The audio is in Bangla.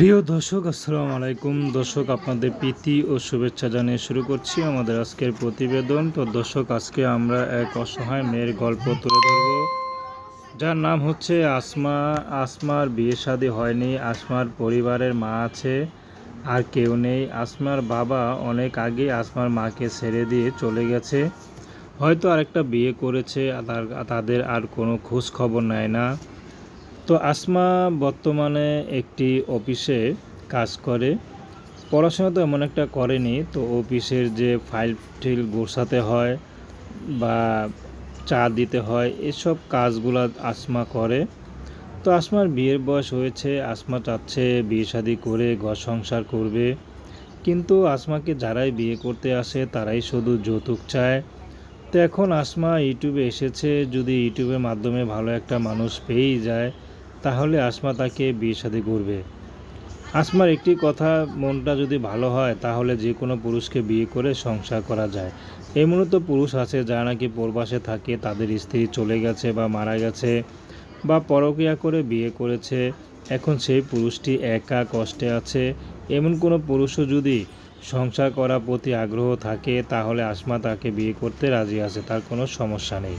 প্রিয় দর্শক, আসসালামু আলাইকুম। দর্শক, আপনাদের প্রীতি ও শুভেচ্ছা জানিয়ে শুরু করছি আমাদের আজকের প্রতিবেদন। তো দর্শক, আজকে আমরা এক অসহায় মেয়ের গল্প তুলে ধরব। যার নাম হচ্ছে আসমা। আসমার বিয়ে শাদী হয়নি, আসমার পরিবারের মা আছে, আর কেউ নেই। আসমার বাবা অনেক আগে আসমার মাকে ছেড়ে দিয়ে চলে গেছে। হয়তো আরেকটা বিয়ে করেছে তাদের আর কোনো খোঁজ খবর নেয় না। তো আসমা বর্তমানে একটি অফিসে কাজ করে। পড়াশোনা তো এমন একটা করেনি, তো অফিসের যে ফাইল টিল গোছাতে হয় বা চা দিতে হয়, এসব কাজগুলো আসমা করে। তো আসমার বিয়ের বয়স হয়েছে, আসমা চাচ্ছে বিয়ে শাদি করে ঘর সংসার করবে। কিন্তু আসমাকে যারাই বিয়ে করতে আসে, তারাই শুধু যৌতুক চায়। তো এখন আসমা ইউটিউবে এসেছে, যদি ইউটিউবের মাধ্যমে ভালো একটা মানুষ পেয়েই যায় তাহলে আসমা তাকে বিয়ে সাথে করবে। আসমার একটি কথা মনটা যদি ভালো হয়, তাহলে যে কোনো পুরুষকে বিয়ে করে সংসার করা যায়। এমনও তো পুরুষ আছে, যারা নাকি পরবাসে থাকে, তাদের স্ত্রী চলে গেছে বা মারা গেছে বা পরকিয়া করে বিয়ে করেছে। এখন সেই পুরুষটি একা কষ্টে আছে। এমন কোনো পুরুষও যদি সংসার করার প্রতি আগ্রহ থাকে, তাহলে আসমা তাকে বিয়ে করতে রাজি আছে, তার কোনো সমস্যা নেই।